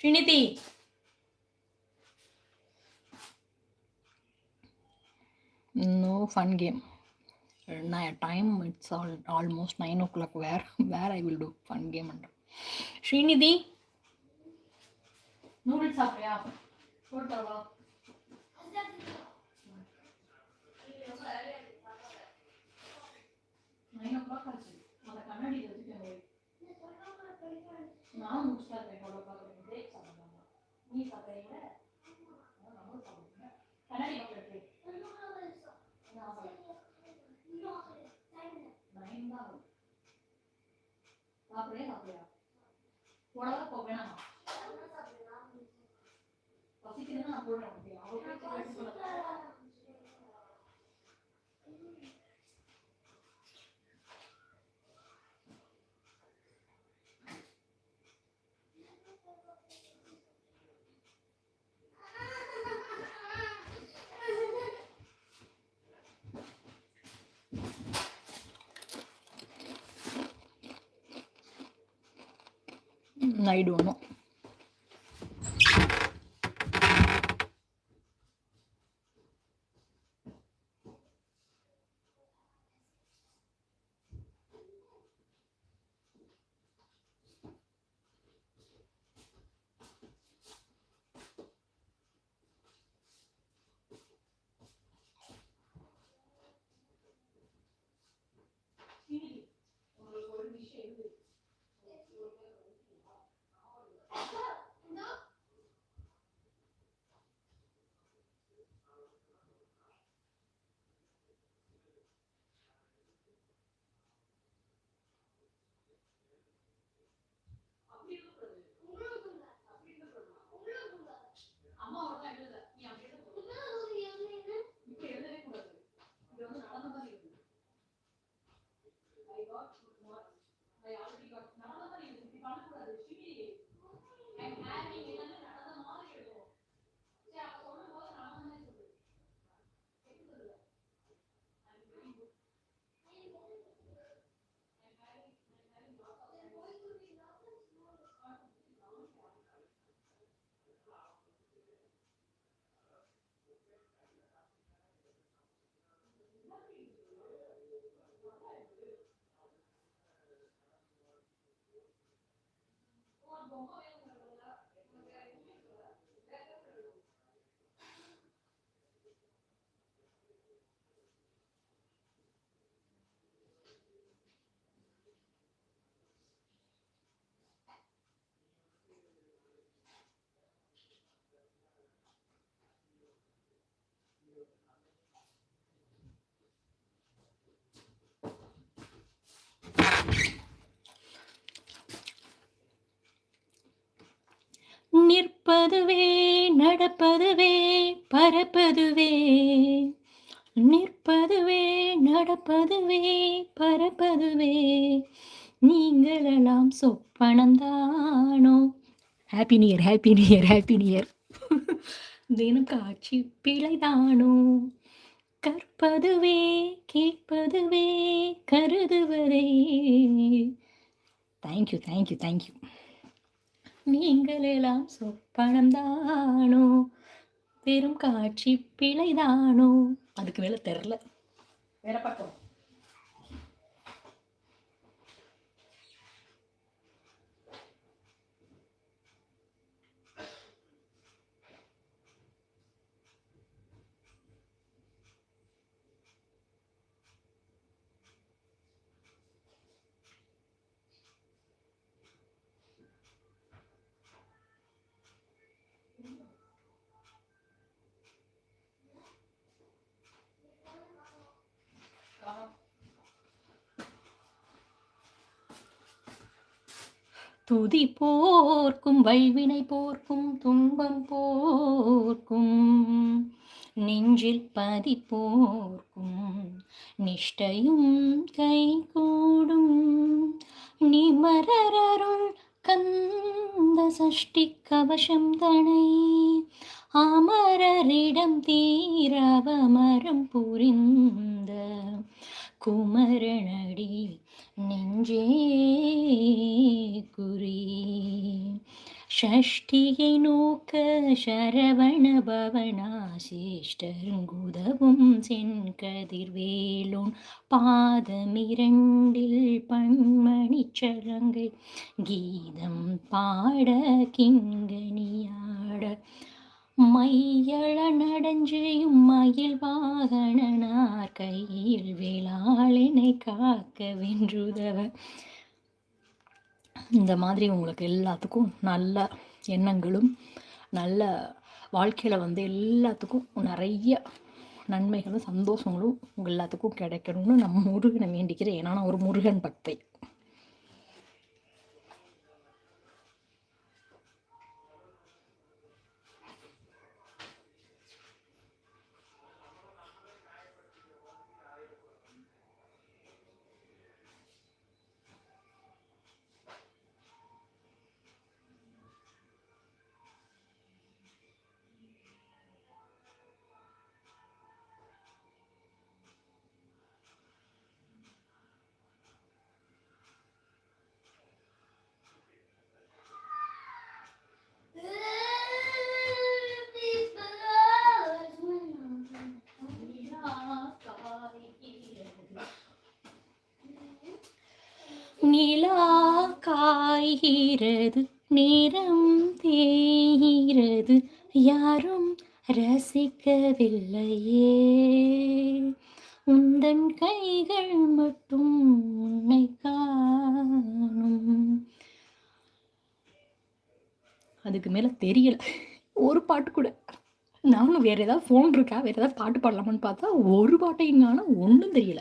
Trinity. no fun game Now time it's all, almost nine o'clock where where i will do fun game under srinidhi noodles aapya what about nine o'clock ಆಗಿದೆ நீ சாப்பிட்றீங்க? கண்ணாடி பார்க்குறேன் nine தான் உடம்பு போக வேணாமா? நான் போடுறேன். 毎度の。 한번 꺼내고. நிற்பதுவே நடப்பதுவே பரப்பதுவே. நிற்பதுவே நடப்பதுவே பரப்பதுவே. நீங்களெல்லாம் சொப்பனந்தானோ happy near happy near happy near தினம் காட்சி பிழைதானோ கற்பதுவே கேட்பதுவே கருதுவதே. Thank you thank you thank you நீங்களெல்லாம் சொப்பனம்தானோ? வெறும் காட்சி பிழைதானோ? அதுக்கு மேலே தெரில. வேற பக்கம். துதி போர்க்கும் வல்வினை போர்க்கும் துன்பம் போர்க்கும் நெஞ்சில் பதி போர்க்கும் நிஷ்டையும் கைகூடும். நிமரரும் கந்த சஷ்டி கவசம் தனை அமரரிடம் தீரவமரம் புரிந்த குமரனடி நெஞ்சே குறி. ஷஷ்டியை நோக்க சரவண பவனா சிஷ்டருங்குதவும் சென்கதிர்வேலோன். பாதமிரண்டில் பண்மணி சலங்கை கீதம் பாட கிங்கனியாட. மையள நடஞ்செய்யும் மயில் வாகனனார் கையில் வேளாளினை காக்க வென்றுதவ இந்த மாதிரி உங்களுக்கு எல்லாத்துக்கும் நல்ல எண்ணங்களும் நல்ல வாழ்க்கையில் வந்து எல்லாத்துக்கும் நிறைய நன்மைகளும் சந்தோஷங்களும் உங்கள் எல்லாத்துக்கும் கிடைக்கணும்னு நம்ம முருகனை வேண்டிக்கிறேன். ஏன்னா நான் ஒரு முருகன் பக்தை. நிலா காய்கிறது நேரம் தேய்கிறது. யாரும் ரசிக்கவில்லையே. உந்தன் கைகள் மட்டும் உன்னை காணும். அதுக்கு மேலே தெரியல. ஒரு பாட்டு கூட. நானும் வேற ஏதாவது ஃபோன் இருக்கா? வேற ஏதாவது பாட்டு பாடலாமான்னு பார்த்தா ஒரு பாட்டையும் காணும் ஒன்றும் தெரியல.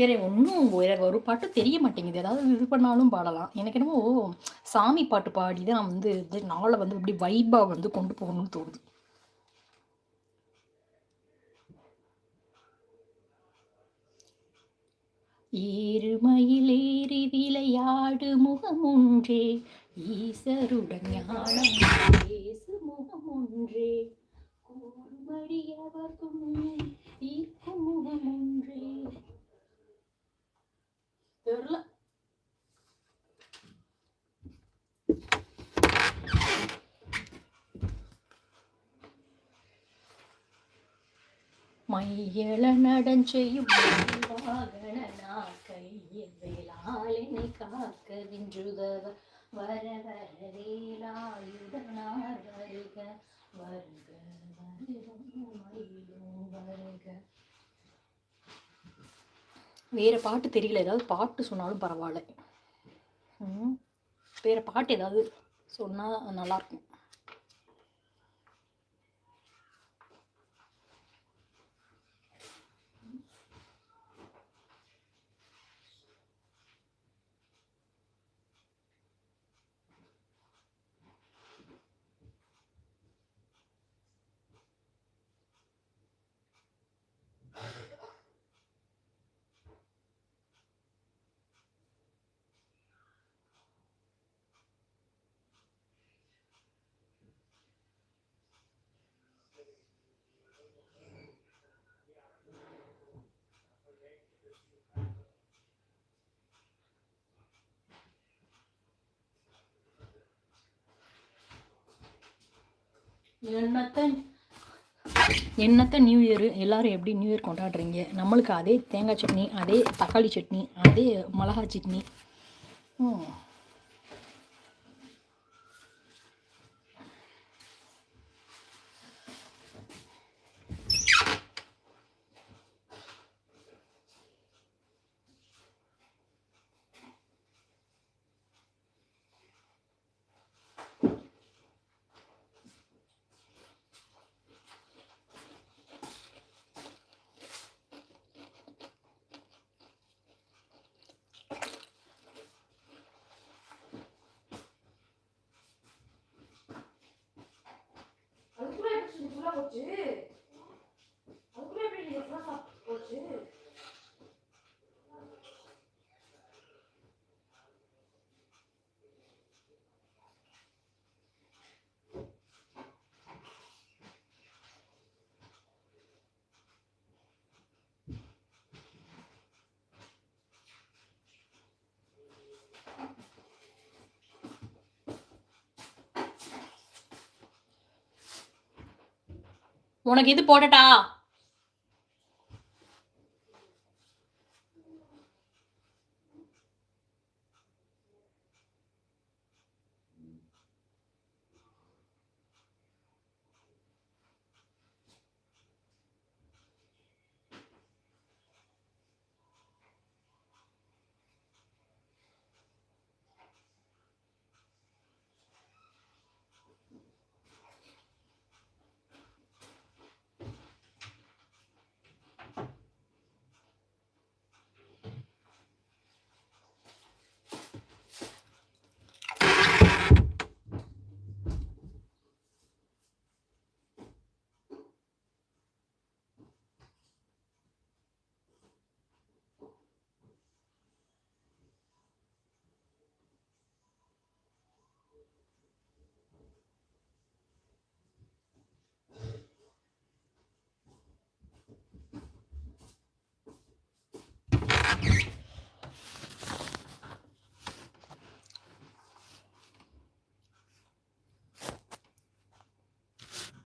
வேற ஒன்றும் வேற ஒரு பாட்டு தெரிய மாட்டேங்குது. ஏதாவது இது பண்ணாலும் பாடலாம். எனக்கு என்னமோ சாமி பாட்டு பாடி தான் வந்து இது நாளை வந்து அப்படி வைபாக வந்து கொண்டு போகணும்னு தோணுது. ஏறுமயிலேறி விளையாடு முகமொன்றே ஈசருடன் ஞானம் பேசு முகம் ஒன்றே. கூறுபடி கையள நடஞ்செய்யும் கையில் வேளாளினை காக்க வின்றுதவ வர வர வேலாயுதனார் வருக வருக வருக வருக வேற பாட்டு தெரியல ஏதாவது பாட்டு சொன்னாலும் பரவாயில்ல ம் வேற பாட்டு ஏதாவது சொன்னால் நல்லாயிருக்கும் என்னத்த என்னத்த நியூ இயர் எல்லாரும் எப்படி நியூ இயர் கொண்டாடுறீங்க? நம்மளுக்கு அதே தேங்காய் சட்னி அதே தக்காளி சட்னி அதே மிளகா சட்னி. ம் 거지. உனக்கு இது போடட்டா?